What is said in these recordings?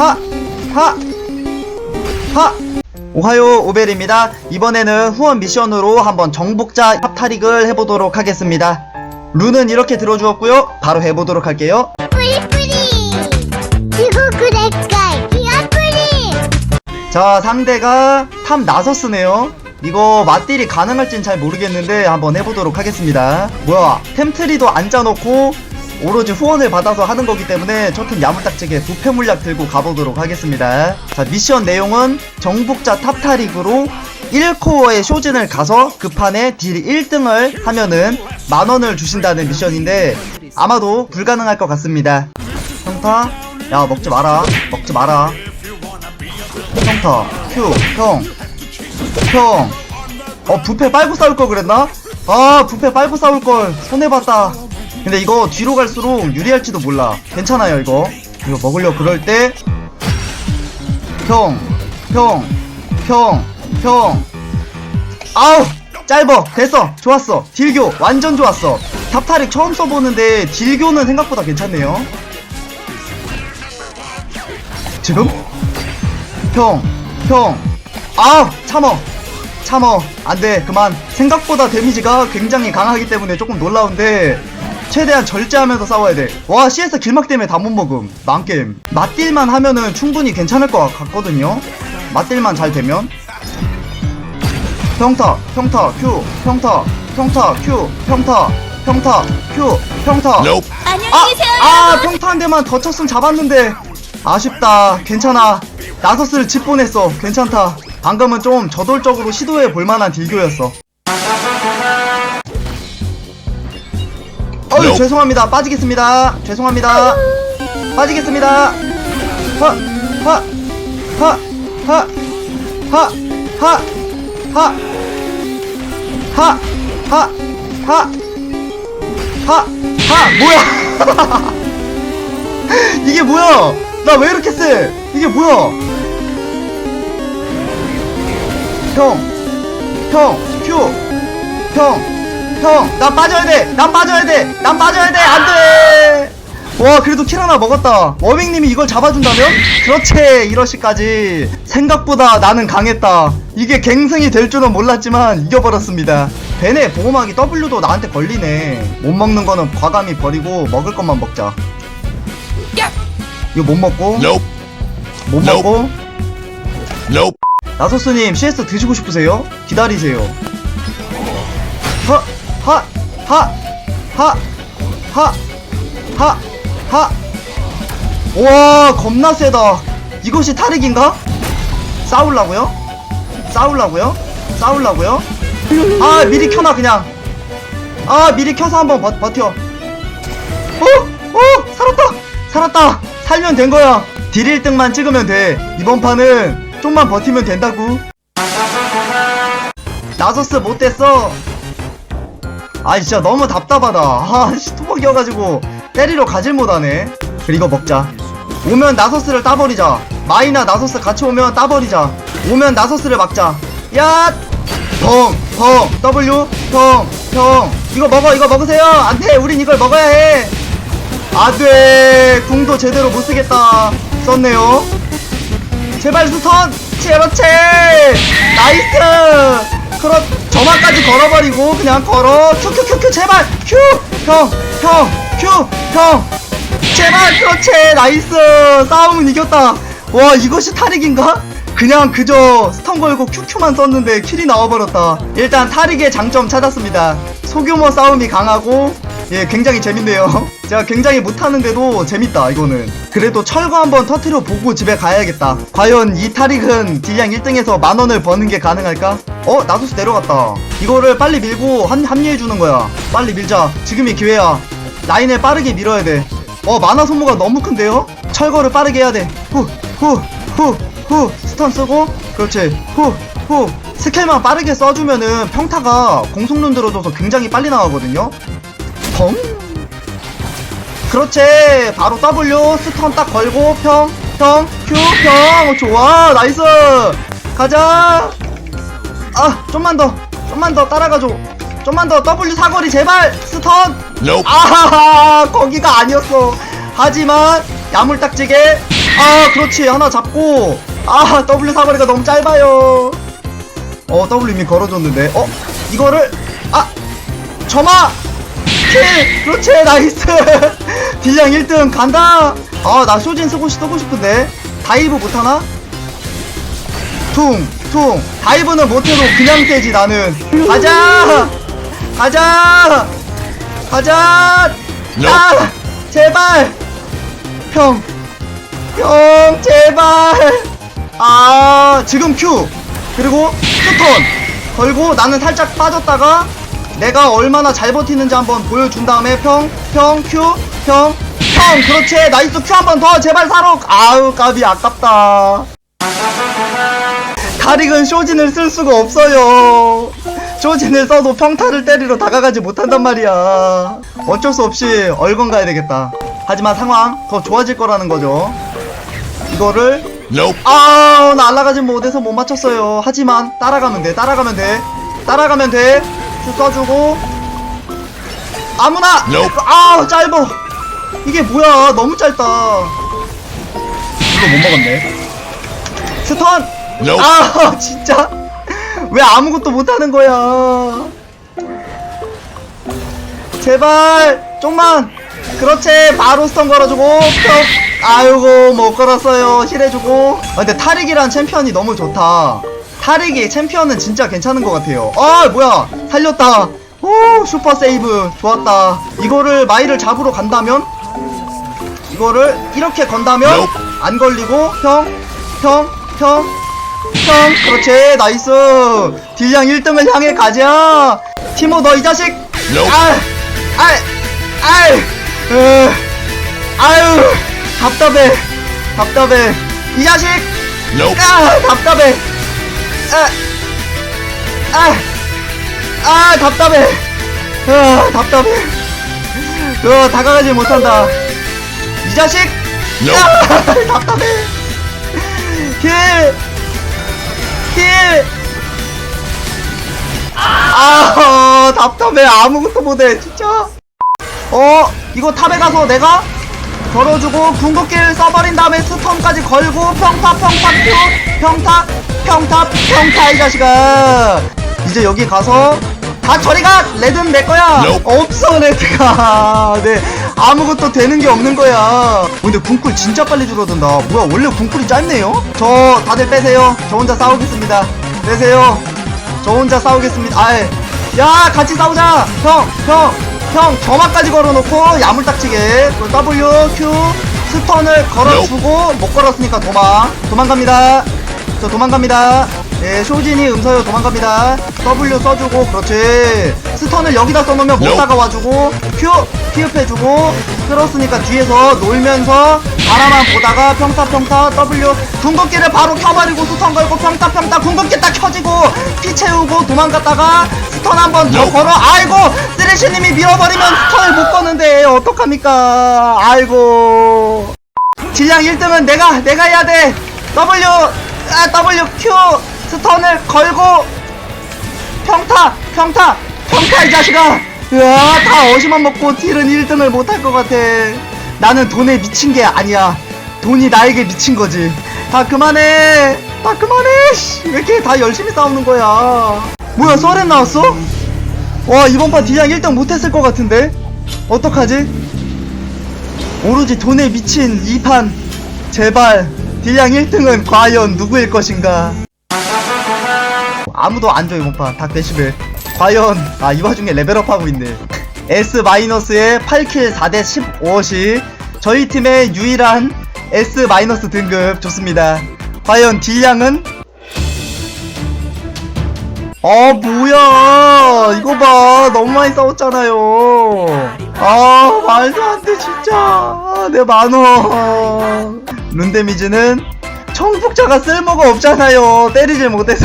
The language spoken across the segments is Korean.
하! 하! 하! 오하요 오벨입니다. 이번에는 후원 미션으로 한번 정복자 합타릭을 해보도록 하겠습니다. 룬은 이렇게 들어주었고요. 바로 해보도록 할게요. 뿌리뿌리 지구 구레깔 기아뿌리 자 상대가 탑 나서스네요. 이거 맞딜이 가능할진 잘 모르겠는데 한번 해보도록 하겠습니다 뭐야 템트리도 앉아놓고 오로지 후원을 받아서 하는 거기 때문에 저팀 야무딱지게 부패 물약 들고 가보도록 하겠습니다 자 미션 내용은 정복자 탑타릭으로 1코어의 쇼진을 가서 그 판에 딜 1등을 하면은 만원을 주신다는 미션인데 아마도 불가능할 것 같습니다 평타 야 먹지 마라 먹지 마라 평타 큐 형. 형. 어 부패 빨고 싸울 걸 그랬나? 아 부패 빨고 싸울 걸 손해봤다. 근데 이거 뒤로 갈수록 유리할지도 몰라. 괜찮아요 이거. 이거 먹으려 그럴 때 형, 형, 형, 형. 아우 짧어 됐어 좋았어 딜교 완전 좋았어 탑타릭 처음 써보는데 딜교는 생각보다 괜찮네요. 지금? 형, 형, 아, 참어, 참어, 안돼, 그만. 생각보다 데미지가 굉장히 강하기 때문에 조금 놀라운데 최대한 절제하면서 싸워야 돼. 와, CS 길막 때문에 다 못 먹음. 망게임. 맞딜만 하면은 충분히 괜찮을 것 같거든요. 맞딜만 잘 되면. 평타, 평타, 큐, 평타, 평타, 큐, 평타, 평타, 큐, 평타. 아, 아, 평타 한 대만 더 쳤으면 잡았는데. 아쉽다. 괜찮아. 나서스를 집 보냈어. 괜찮다. 방금은 좀 저돌적으로 시도해 볼 만한 딜교였어. 어유 죄송합니다. 빠지겠습니다. 죄송합니다. 빠지겠습니다. 허, 허, 허, 허, 허, 허, 허, 하, 하, 하, 하, 하, 뭐야? 이게 뭐야? 나 왜 이렇게 세? 이게 뭐야? 형, 형, 큐, 형, 형, 나 빠져야 돼. 난 빠져야 돼. 난 빠져야 돼. 안 돼. 와, 그래도 킬 하나 먹었다. 워밍님이 이걸 잡아준다면? 그렇지, 이러시까지. 생각보다 나는 강했다. 이게 갱승이 될 줄은 몰랐지만 이겨버렸습니다. 벤의 보호막이 W도 나한테 걸리네. 못 먹는 거는 과감히 버리고 먹을 것만 먹자. 이거 못 먹고. 못. 먹고. 나소스님 CS 드시고 싶으세요? 기다리세요. 하, 하, 하, 하, 하, 하, 하. 와, 겁나 세다. 이것이 타릭인가? 싸울라고요? 싸울라고요? 싸울라고요? 아, 미리 켜놔, 그냥. 아, 미리 켜서 한번 버, 버텨. 어? 어? 살았다! 살았다! 살면 된 거야. 딜 1등만 찍으면 돼. 이번 판은 좀만 버티면 된다고. 나소스 못됐어. 아 진짜 너무 답답하다. 아, 씨, 투벅이어가지고 때리러 가질 못하네. 그리고 먹자. 오면 나소스를 따버리자. 마이나 나소스 같이 오면 따버리자. 오면 나소스를 막자. 야! 펑, 펑, W, 펑, 펑. 이거 먹어, 이거 먹으세요. 안 돼, 우린 이걸 먹어야 해. 안 돼, 궁도 제대로 못 쓰겠다. 썼네요. 제발 스턴! 그렇지! 나이스! 그렇, 저만까지 걸어버리고, 그냥 걸어. 큐큐큐큐, 제발! 큐! 형! 형! 큐! 형! 제발! 그렇지! 나이스! 싸움은 이겼다! 와, 이것이 타릭인가? 그냥 그저 스턴 걸고 큐큐만 썼는데 킬이 나와버렸다. 일단 타릭의 장점 찾았습니다. 소규모 싸움이 강하고, 예, 굉장히 재밌네요. 제가 굉장히 못하는데도 재밌다, 이거는. 그래도 철거 한번 터트려 보고 집에 가야겠다. 과연 이 타릭은 딜량 1등에서 만원을 버는 게 가능할까? 어, 나소스 내려갔다. 이거를 빨리 밀고 한, 합류해주는 거야. 빨리 밀자. 지금이 기회야. 라인을 빠르게 밀어야 돼. 어, 만화 소모가 너무 큰데요? 철거를 빠르게 해야 돼. 후, 후, 후, 후. 스턴 쓰고, 그렇지. 후, 후. 스킬만 빠르게 써주면은 평타가 공속눈 들어줘서 굉장히 빨리 나가거든요? 펑? 그렇지. 바로 W 스턴 딱 걸고 평, 평, 큐, 평. 좋아. 나이스. 가자. 아 좀만 더. 좀만 더 따라가줘. 좀만 더 W 사거리 제발. 스턴. Nope. 아하하. 거기가 아니었어. 하지만 야물딱지게. 아 그렇지. 하나 잡고. 아 W 사거리가 너무 짧아요. 어 W 이미 걸어줬는데. 어 이거를. 아 점 아킬 그렇지 나이스. 딜량 1등 간다. 아 나 쇼진 쓰고 쓰고 싶은데. 다이브 못하나? 퉁 퉁. 다이브는 못해도 그냥 떼지 나는. 가자! 가자! 가자! 아 제발! 형 형 제발! 아 지금 큐 그리고 스턴. 걸고 나는 살짝 빠졌다가 내가 얼마나 잘 버티는지 한번 보여준 다음에 평 평 큐 평 평. 그렇지. 나이스 큐 한 번 더. 제발 사로. 아우 까비. 아깝다. 다릭은 쇼진을 쓸 수가 없어요. 쇼진을 써도 평타를 때리러 다가가지 못한단 말이야. 어쩔 수 없이 얼건 가야 되겠다. 하지만 상황 더 좋아질 거라는 거죠. 이거를 Nope. 아 날아가진 못해서 못 맞췄어요. 하지만 따라가면 돼. 따라가면 돼. 따라가면 돼 쭉 써주고. 아무나! Nope. 아 짧어 이게 뭐야? 너무 짧다. 이거 못 먹었네. 스턴! Nope. 아 진짜? 왜 아무것도 못하는 거야? 제발 좀만! 그렇지 바로 스턴 걸어주고 평 아이고 못 걸었어요. 힐해주고. 아, 근데 타릭이란 챔피언이 너무 좋다. 타릭이 챔피언은 진짜 괜찮은 것 같아요. 아 뭐야 살렸다. 오 슈퍼 세이브. 좋았다. 이거를 마이를 잡으러 간다면? 이거를 이렇게 건다면. 안 걸리고 평평평평. 그렇지. 나이스. 딜량 1등을 향해 가자. 티모 너 이 자식. Nope. 아, 아, 아, 으, 아유 답답해. 답답해. 이 자식. 아 답답해. 아, 아, 아 답답해 아 답답해 어 다가가지 못한다 이 자식. 아, 답답해 힐 힐! 아, 답답해. 아무것도 못해, 진짜. 어, 이거 탑에 가서 내가 걸어주고 궁극기를 써버린 다음에 스톰까지 걸고 평타, 평타, 큐, 평타, 평타, 평타, 이 자식아. 이제 여기 가서 다 저리가! 레드는 내 거야! 없어, 레드가. 네, 아무것도 되는 게 없는 거야. 어, 근데 궁쿨 진짜 빨리 줄어든다. 뭐야, 원래 궁쿨이 짧네요? 저, 다들 빼세요. 저 혼자 싸우겠습니다. 빼세요. 저 혼자 싸우겠습니다. 아이, 야, 같이 싸우자! 형, 형, 형, 점화까지 걸어놓고 야물딱지게. 그 W, Q, 스턴을 걸어주고, 못 걸었으니까 도망. 도망갑니다. 저 도망갑니다. 예, 쇼진이 음서요 도망갑니다. W 써주고, 그렇지. 스턴을 여기다 써놓으면 못. 다가와주고, Q, 피흡해주고, 끌었으니까 뒤에서 놀면서, 바라만 보다가 평타, 평타, W, 궁극기를 바로 켜버리고, 스턴 걸고, 평타, 평타, 궁극기 딱 켜지고, 피 채우고, 도망갔다가, 스턴 한번 더. 걸어, 아이고! 쓰레쉬님이 밀어버리면 스턴을 못 거는데, 어떡합니까? 아이고. 질량 1등은 내가 내가 해야 돼 W 아 W Q 스턴을 걸고 평타 평타 평타 이 자식아! 으아 다 어시만 먹고 딜은 1등을 못할 것 같아. 나는 돈에 미친 게 아니야. 돈이 나에게 미친 거지. 다 그만해! 다 그만해! 씨, 왜 이렇게 다 열심히 싸우는 거야? 뭐야 썰엔 나왔어? 와 이번 판 딜량 1등 못했을 것 같은데? 어떡하지? 오로지 돈에 미친 이 판. 제발 딜량 1등은 과연 누구일 것인가 아무도 안줘 이번 판닭 데시벨 과연 아 이 와중에 레벨업하고 있네. S-의 8킬 4대 15시 저희 팀의 유일한 S- 등급. 좋습니다. 과연 딜량은? 아 뭐야? 이거 봐. 너무 많이 싸웠잖아요. 아 말도 안 돼 진짜. 아, 내 만원. 룬데미즈는 청북자가 쓸모가 없잖아요. 때리질 못해서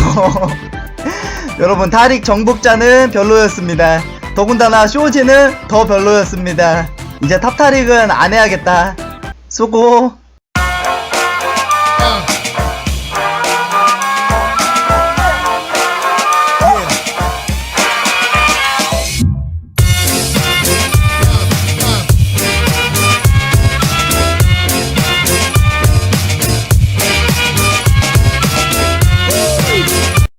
여러분 타릭 정복자는 별로였습니다. 더군다나 쇼지는 더 별로였습니다. 이제 탑타릭은 안 해야겠다. 수고.